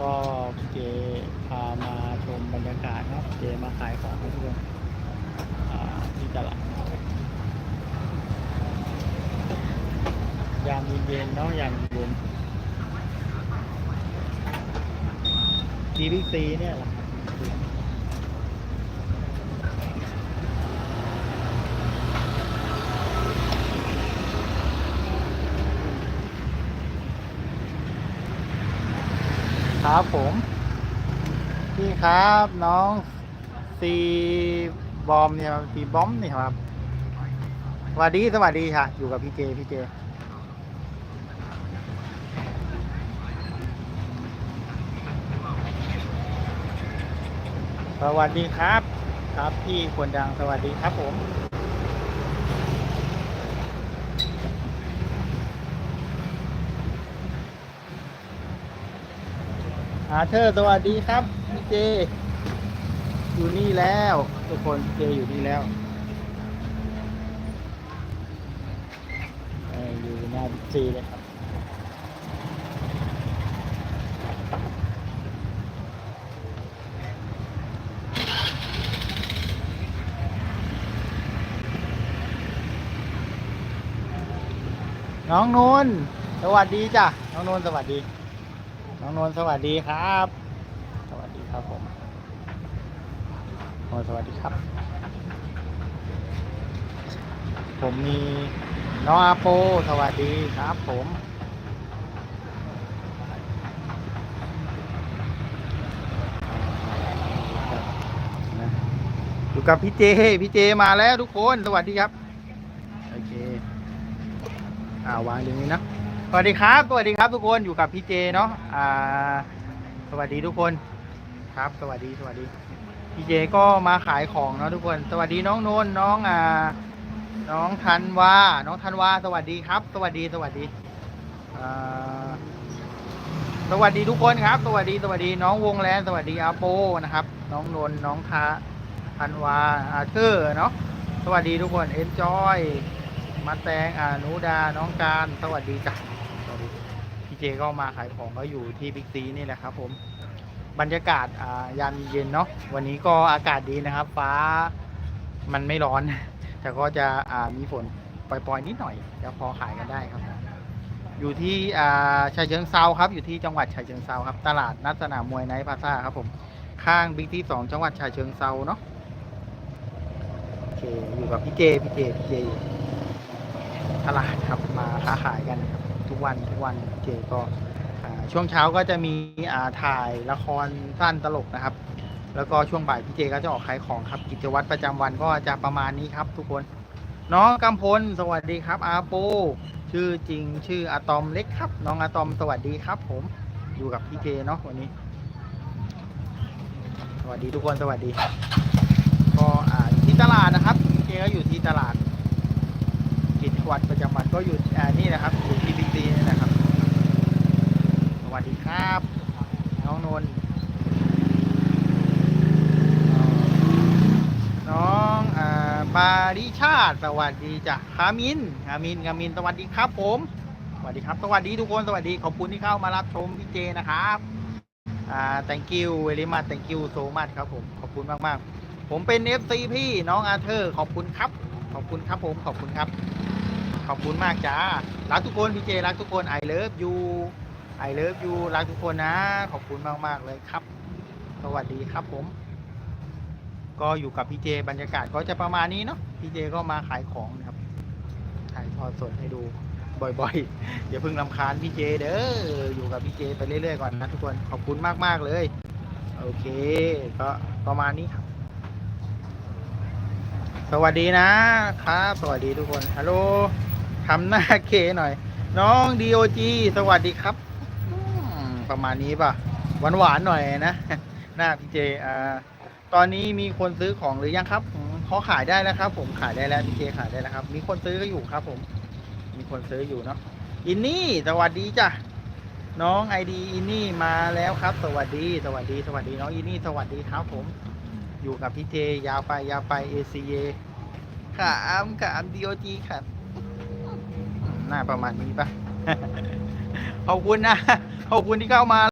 ก็เจพามาชมบรรยากาศครับ เจมาขายของให้ทุกคนอ่าที่ตลาดยามเย็นๆเนาะยามเย็นทีบิ๊กซีเนี่ยแหละ ครับผม พี่ครับน้องซีบอมเนี่ยซีบอมเนี่ยครับสวัสดีสวัสดีค่ะ อยู่กับพี่เจพี่เจสวัสดีครับ ครับพี่คนดังสวัสดีครับผม อาเธอร์สวัสดีครับพี่เจ อยู่นี่แล้ว ทุกคนเจอยู่นี่แล้วอยู่หน้าบิ๊กซีเลยครับน้องนนท์สวัสดีจ้ะน้องนนท์สวัสดี น้องนนท์สวัสดีครับ สวัสดีครับผมนนท์สวัสดีครับ ผมมีน้องอาโปสวัสดีครับผมอยู่กับพี่เจ พี่เจมาแล้วทุกคน สวัสดีครับ โอเค อ่าวางตรงนี้นะ สวัสดีครับสวัสดีครับทุกคนอยู่กับพี่เจเนาะอ่าสวัสดีทุกคนครับ สวัสดีสวัสดีพี่เจก็มาขายของเนาะทุกคน สวัสดีน้องโนนน้องอ่า น้องธันวาน้องธันวาสวัสดีครับ สวัสดีสวัสดีอ่าสวัสดีทุกคนครับ สวัสดีสวัสดีน้องวงแลนสวัสดีอาโปนะครับ น้องนนน้องทาธันวาอาเธอร์เนาะสวัสดีทุกคนเอ็นจอยมาแตงอ่านุดาน้องการสวัสดีจ้ะ เจก็มาขายของก็อยู่ที่บิ๊กซีนี่แหละครับ ผม บรรยากาศยามเย็นเนาะวันนี้ก็อากาศดีนะครับ ฟ้ามันไม่ร้อน แต่ก็จะมีฝนปล่อยๆนิดหน่อยจะพอขายกันได้ครับ อยู่ที่ชายเชิงเซาครับ อยู่ที่จังหวัดชายเชิงเซาครับ ตลาดนัดสนามมวยไนท์พาซ่าครับ ผม ข้างบิ๊กที่สองจังหวัดชายเชิงเซาเนาะโอเคอยู่กับพี่เจพี่เจพี่เจตลาดครับมาค้าขายกันครับ ทุกวันทุกวันเจก็ช่วงเช้าก็จะมีถ่ายละครสั้นตลกนะครับ แล้วก็ช่วงบ่ายพี่เจก็จะออกขายของครับกิจวัตรประจำวันก็จะประมาณนี้ครับ ทุกคนน้องกำพลสวัสดีครับอาโปชื่อจริงชื่ออะตอมเล็กครับ น้องอะตอมสวัสดีครับ ผมอยู่กับพี่เจเนาะวันนี้ สวัสดีทุกคนสวัสดีก็ที่ตลาดนะครับพี่เจก็อยู่ที่ตลาดกิจวัตรประจำวันก็อยู่อ่านี่นะครับอยู่ที่บิ๊กซีนี่นะครับ ส วัสดีครับ น้องนนท์น้องอ่าปาริชาติสวัสดีจ้ะคามินคามินคามินสวัสดีครับผม สวัสดีครับ สวัสดีทุกคน สวัสดี ขอบคุณที่เข้ามารับชมพี่เจนะครับอ่า thank you very much thank you so much ครับผม ขอบคุณมากๆผมเป็น FC พี่น้องอาเธอร์ ขอบคุณครับ ขอบคุณครับผม ขอบคุณครับ ขอบคุณมากจ้า รักทุกคนพี่เจรักทุกคน I love you I love you รักทุกคนนะ ขอบคุณมากมาก ๆ เลยครับ สวัสดีครับผม ก็อยู่กับพี่เจบรรยากาศก็จะประมาณนี้เนาะพี่เจก็มาขายของนะครับถ่ายทอดสดให้ดูบ่อยๆอย่าเพิ่งรำคาญพี่เจเด้ออยู่กับพี่เจไปเรื่อยๆก่อนนะทุกคนขอบคุณมากๆเลย โอเค ก็ประมาณนี้ครับ สวัสดีนะครับ สวัสดีทุกคนฮัลโหลทำหน้าเคหน่อย น้องดีโอจีสวัสดีครับ ประมาณนี้ป่ะหวานหวานหน่อยนะหน้าพี่เจอ่าตอนนี้มีคนซื้อของหรือยังครับเขาขายได้แล้วครับ ผมขายได้แล้วพี่เจขายได้แล้วครับ มีคนซื้อก็อยู่ครับ ผม มีคนซื้ออยู่เนาะอินนี่สวัสดีจ้ะน้องไอดีอินนี่มาแล้วครับ สวัสดี สวัสดี สวัสดีน้องอินนี่สวัสดีครับ ผม อยู่กับพี่เจยาวไปยาวไป ACA ขามขาม DOG ครับหน้าประมาณนี้ปะ ขอบคุณนะ ขอบคุณที่เข้ามา